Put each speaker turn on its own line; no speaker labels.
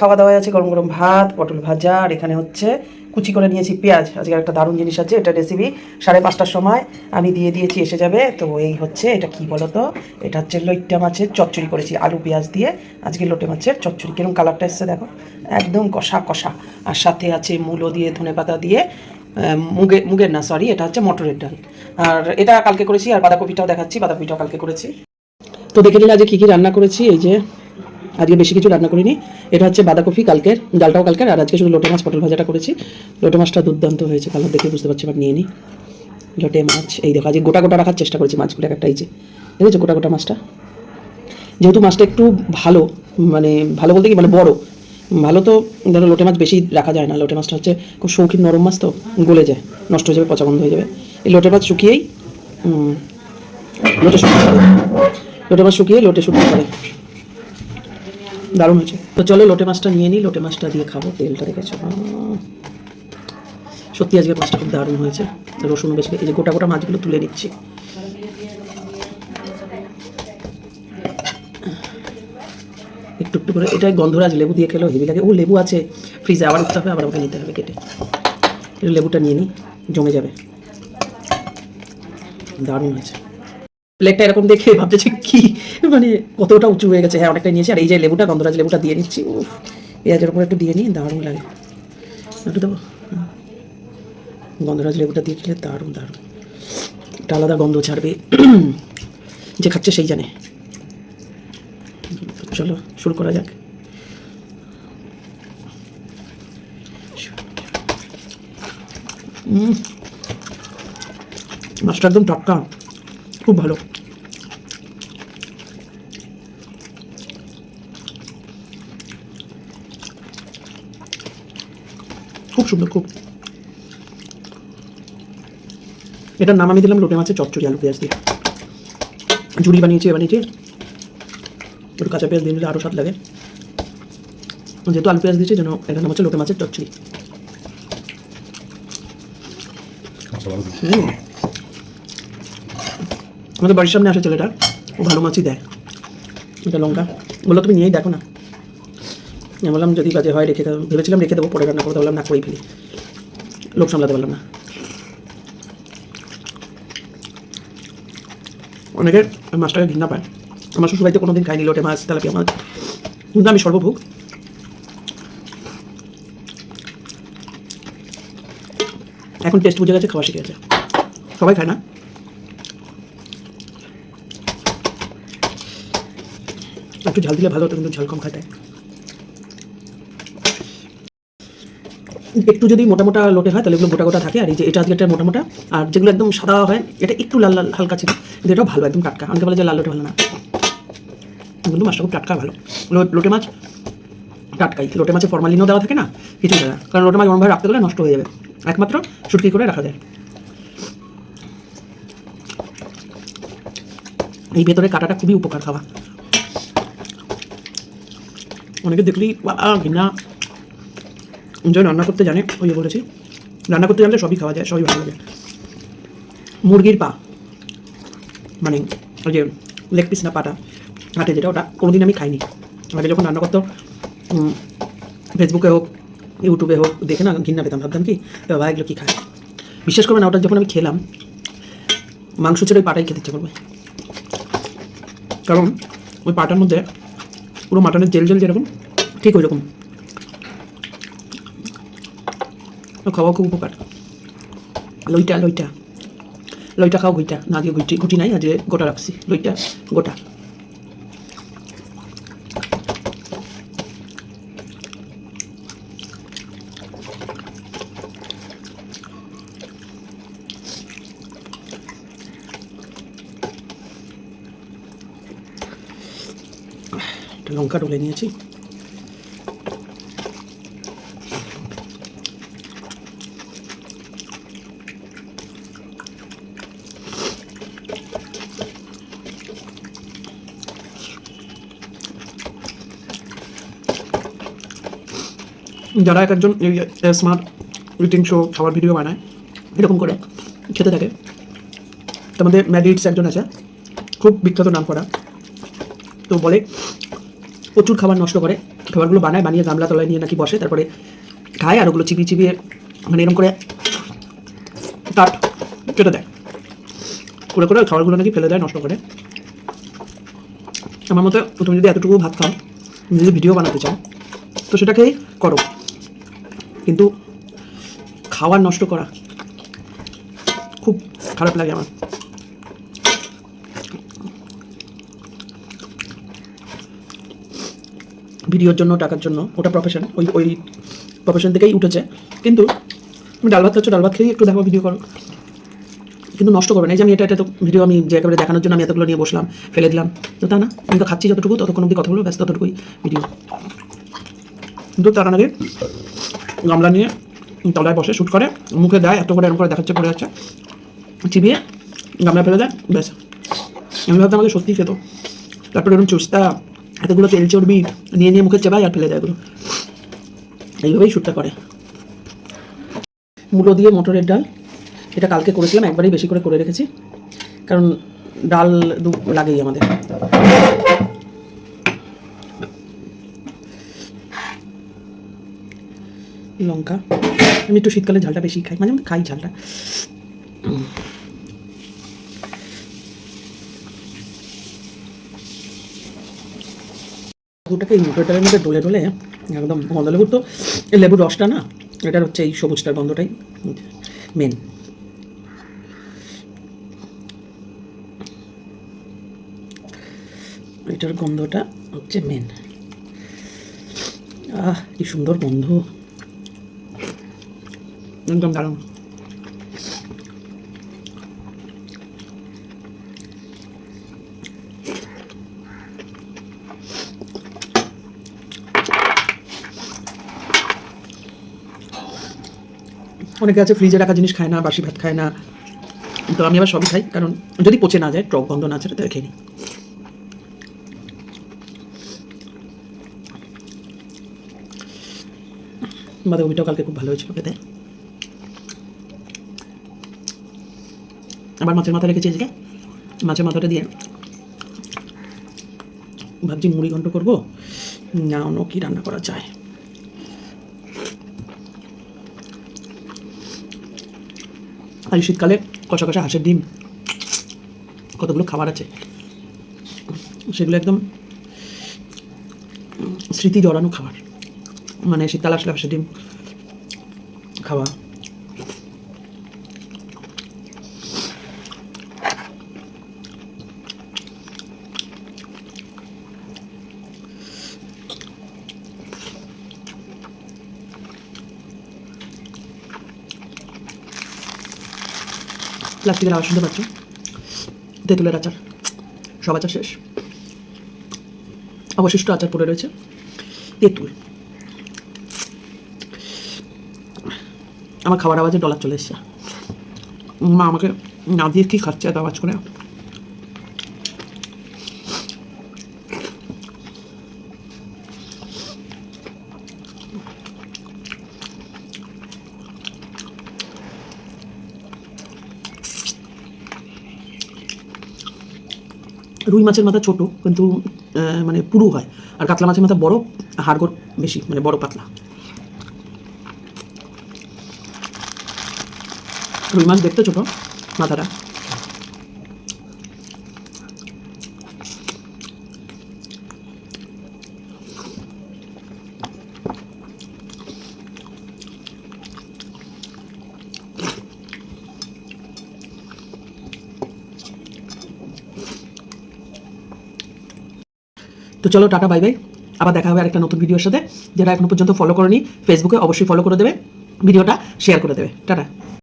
খাওয়া দাওয়া আছে গরম গরম ভাত, পটল ভাজা, আর এখানে হচ্ছে কুচি করে নিয়েছি পেঁয়াজ। আজকে একটা দারুণ জিনিস আছে, এটা রেসিপি সাড়ে পাঁচটার সময় আমি দিয়ে দিয়েছি, এসে যাবে। তো এই হচ্ছে, এটা কি বলো তো এটা হচ্ছে লইট্টা মাছের চচ্চড়ি করেছি, আলু, পেঁয়াজ দিয়ে। আজকে লোটে মাছের চচ্চড়ি কীরকম কালারটা এসছে দেখো? একদম কষা কষা। আর সাথে আছে মূলো দিয়ে, ধনে পাতা দিয়ে মুগের মুগের না সরি এটা হচ্ছে মটরের ডাল। আর এটা কালকে করেছি, আর বাঁধাকপিটাও দেখাচ্ছি, বাঁধাকপিটাও কালকে করেছি। তো দেখে নিন আজকে কী কী রান্না করেছি, এই যে আজকে বেশি কিছু রান্না করিনি। এটা হচ্ছে বাঁধাকপি কালকের, ডালটাও কালকের, আর আজকে শুধু লোটে মাছ, পটল ভাজাটা করেছি। লোটে মাছটা দুর্দান্ত হয়েছে কালার দেখে বুঝতে পারছি, এবার নিয়ে নিই লোটে মাছ, এই দেখো, আজকে গোটা গোটা রাখার চেষ্টা করেছি মাছগুলো এক একটা, এই যে, দেখেছ গোটা গোটা মাছটা? যেহেতু মাছটা একটু ভালো মানে ভালো বলতে কি মানে বড়, ভালো তো, ধরো লোটে মাছ বেশি রাখা যায় না। লোটে মাছটা হচ্ছে খুব শৌখিন নরম মাছ তো, গলে যায়, নষ্ট হয়ে যাবে, পচা বন্ধ হয়ে যাবে। এই লোটে মাছ শুকিয়েই লোটে শুকিয়ে, লোটে মাছ শুকিয়ে লোটে শুকিয়ে দারুণ হয়েছে। তো চলো লোটে মাছটা নিয়ে নিই, লোটে মাছটা দিয়ে খাব, তেলটা দেখেছ সত্যি আজকে মাছটা খুব দারুণ হয়েছে। রসুন বেশ এই যে গোটা গোটা মাছগুলো তুলে নিচ্ছি। একটু একটু করে এটা গন্ধরাজ, লেবু দিয়ে খেলেও হেভি লাগে। ও, লেবু আছে। ফ্রিজে আবার উঠতে হবে, আবার আমাকে নিতে হবে কেটে। লেবুটা নিয়ে নিই, জমে যাবে। দারুণ হয়েছে। প্লেটটা এরকম দেখে ভাবতেছি কি? মানে কতটা উঁচু হয়ে গেছে। হ্যাঁ অনেকটা নিয়েছি। আর এই যে লেবুটা গন্ধরাজ লেবুটা দিয়ে নিচ্ছি। উফ, পেঁয়াজের উপর একটু দিয়ে নিই দারুণ লাগে। একটু দেবো? গন্ধরাজ লেবুটা দিয়ে খেলে দারুণ দারুণ। একটা আলাদা গন্ধ ছাড়বে। যে খাচ্ছে সেই জানে। চলো শুরু করা যাক। মাছটা একদম টাটকা। খুব ভালো। খুব সুন্দর খুব। এটার নাম আমি দিলাম লোটে মাছের চচ্চড়ি আলু পেঁয়াজ দিয়ে। ঝুড়ি বানিয়েছি বানিয়েছি একটু কাঁচা পেঁয়াজ দিয়ে দিলে আরও স্বাদ লাগে। যেহেতু আলু পেঁয়াজ দিয়েছি যেন এটার নাম হচ্ছে লোটে মাছের চচ্চড়ি। আমাদের বাড়ির সামনে আসে ছেলেটা। ও ভালো মাছই দেয়। এটা লঙ্কা। বলল, তুমি নিয়েই দেখো না। আমি বললাম, যদি কাজে হয়, রেখে দেবো ভেবেছিলাম রেখে দেবো, পরে রান্না করতে বললাম, না, করেই ফেলি। লোক সামলাতে পারলাম না। অনেকের ওই মাছটাকে ঘৃণা পায়। আমার শ্বশুরবাড়িতে কোনো দিন খাইনি, লোটে মাছ, তেলাপিয়া মাছ। কিন্তু আমি সর্বভোগ। এখন টেস্ট বুঝে গেছে, খাওয়া শিখে গেছে। সবাই খায় না? একটু ঝাল দিলে ভালো হতো, কিন্তু ঝাল কম খাতে একটু যদি মোটা মোটা লোটে হয়, তাহলে এগুলো গোটা গোটা থাকে, আর এই যে এটা আজকে মোটা মোটা, আর যেগুলো একদম সাদা হয়, এটা একটু লাল লাল হালকা ছিল, কিন্তু এটাও ভালো, একদম টাটকা। অনেকে বলে যে লাল লোটে ভালো না। কিন্তু মাছটা খুব টাটকা ভালো। লোটে মাছ টাটকাই। লোটে মাছে ফরমালিনও দেওয়া থাকে না, কিছু না। কারণ লোটে মাছ এমনভাবে রাখতে গেলে নষ্ট হয়ে যাবে। একমাত্র শুটকি করে রাখা যায়। এই ভেতরে কাটাটা খুবই উপকার, খাওয়া। অনেকে দেখলেই ঘৃণা। যে রান্না করতে জানে, ওই বলেছি, রান্না করতে জানলে সবই খাওয়া যায়, সবই ভালো লাগে। মুরগির পা মানে ওই যে লেগ পিস না পাটা, হাটে যেটা, ওটা কোনোদিন আমি খাইনি। আগে যখন রান্না করতো ফেসবুকে হোক ইউটিউবে হোক, দেখে না, ঘৃণা পেতাম, ভাবতাম কি বাবা, এগুলো কী খায়? বিশ্বাস করবে না, ওটা যখন আমি খেলাম, মাংস ছেড়ে ওই পাটাই খেতে ইচ্ছে করবে। কারণ ওই পাটার মধ্যে পুরো মাটনের জেল জেল যেরকম, ঠিক ওই রকম খাওয়া খুব উপকার। লইটা লইটা। লইটা খাও গইটা না গিয়ে গুটি গুটি নাই, আজকে গোটা রাখছি। লইটা, গোটা। একটা লঙ্কা ডলে নিয়েছি। যারা এক একজন এই স্মার্ট ইটিং শো খাবার ভিডিও বানায়, এরকম করে খেতে থাকে। তার মধ্যে ম্যাডিটস একজন আছে, খুব বিখ্যাত নাম করা তো বলে প্রচুর খাবার নষ্ট করে। খাবারগুলো বানায়, বানিয়ে গামলা তলায় নিয়ে নাকি বসে, তারপরে খায় আর ওগুলো চিবিয়ে চিবিয়ে মানে এরকম করে কাট কেটে দেয়। করে করে খাবারগুলো নাকি ফেলে দেয়, নষ্ট করে। আমার মতে তুমি যদি এতটুকু ভাত খাও, তুমি যদি ভিডিও বানাতে চাও, তো সেটাকেই করো। কিন্তু খাবার নষ্ট করা খুব খারাপ লাগে আমার। ভিডিওর জন্য, টাকার জন্য, ওটা প্রফেশন ওই ওই প্রফেশন থেকেই উঠেছে। কিন্তু তুমি ডাল ভাত খাচ্ছ, ডাল ভাত খেয়ে একটু দেখো ভিডিও করো। কিন্তু নষ্ট করবে না। এই যে আমি এটা এটা তো ভিডিও আমি যে একেবারে দেখানোর জন্য আমি এতগুলো নিয়ে বসলাম, ফেলে দিলাম। তো তা না, আমি তো খাচ্ছি যতটুকু, ততক্ষণ অব্দি কথা বলব ব্যস্ত ততটুকুই ভিডিও কিন্তু তার আগে গামলা নিয়ে তলায় বসে শ্যুট করে, মুখে দেয়, এত করে এরকম করে দেখাচ্ছে, পড়ে যাচ্ছে চিবিয়ে গামলা ফেলে দেয়, ব্যাস। আমি ভাবতাম আমাকে সত্যি খেত। তারপরে এরকম চুস্তা এতগুলো তেল চর্বি নিয়ে নিয়ে মুখে চেবাই আর ফেলে দেয় এগুলো। এইভাবেই শ্যুটটা করে। মূলো দিয়ে মটরের ডাল। এটা কালকে করেছিলাম, একবারই বেশি করে করে রেখেছি। কারণ ডাল দু লাগেই আমাদের। লঙ্কা। আমি একটু শীতকালে ঝালটা বেশি খাই মধ্যে খাই ঝালটা। এই মোটর মধ্যে ডলে ডলে একদম গন্ধ লেবুর তো লেবুর রসটা না, এটার হচ্ছে এই সবুজটার গন্ধটাই মেন এটার গন্ধটা হচ্ছে মেন আহ, কি সুন্দর গন্ধ। একদম দারুণ। অনেকে আছে ফ্রিজে রাখা জিনিস খায় না, বাসি ভাত খায় না। তো আমি আবার সবই খাই, কারণ যদি পচে না যায়, টক গন্ধ না ছাড়ে তাহলে খেয়ে নিই। বাঁধাকপিটাও কালকে খুব ভালো হয়েছিল খেতে। আবার মাছের মাথা রেখেছি আজকে মাছের মাথাটা দিয়ে ভাবছি মুড়ি ঘন্ট করব। না, অন্য কী রান্না করা যায়? আর এই শীতকালে কষা কষা হাঁসের ডিম, কতগুলো খাবার আছে? সেগুলো একদম স্মৃতি জড়ানো খাবার। মানে শীতকাল আসলে হাঁসের ডিম খাওয়া প্লাস্টিকের আওয়াজ শুনতে পাচ্ছ তেঁতুলের আচার। সব আচার শেষ। অবশিষ্ট আচার পড়ে রয়েছে। তেঁতুল। আমার খাবার আওয়াজে ডলার চলে এসছে। মা আমাকে না দিয়ে কী খাচ্ছে এত আওয়াজ করে? রুই মাছের মাথা ছোট, কিন্তু মানে পুরু হয়। আর কাতলা মাছের মাথা বড়, হাড়গোড় বেশি মানে বড় পাতলা। রুই মাছ দেখতে ছোট মাথাটা। তো চলো, টাটা বাই বাই আবার দেখা হবে আরেকটা নতুন ভিডিওর সাথে। যারা এখনও পর্যন্ত ফলো করেনি ফেসবুকে অবশ্যই ফলো করে দেবে ভিডিওটা শেয়ার করে দেবে। টাটা।